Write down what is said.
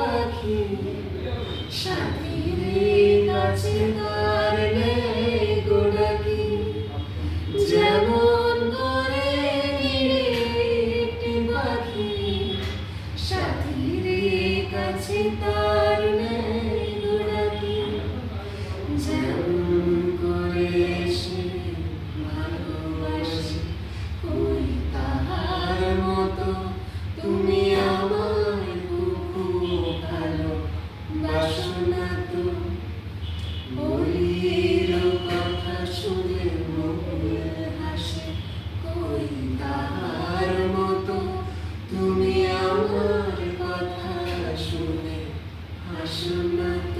পাখি। সাথীর কাছে তার নেই গোডাকি যেমন করে একটি পাখি সাথীর কাছে তার নেই Shama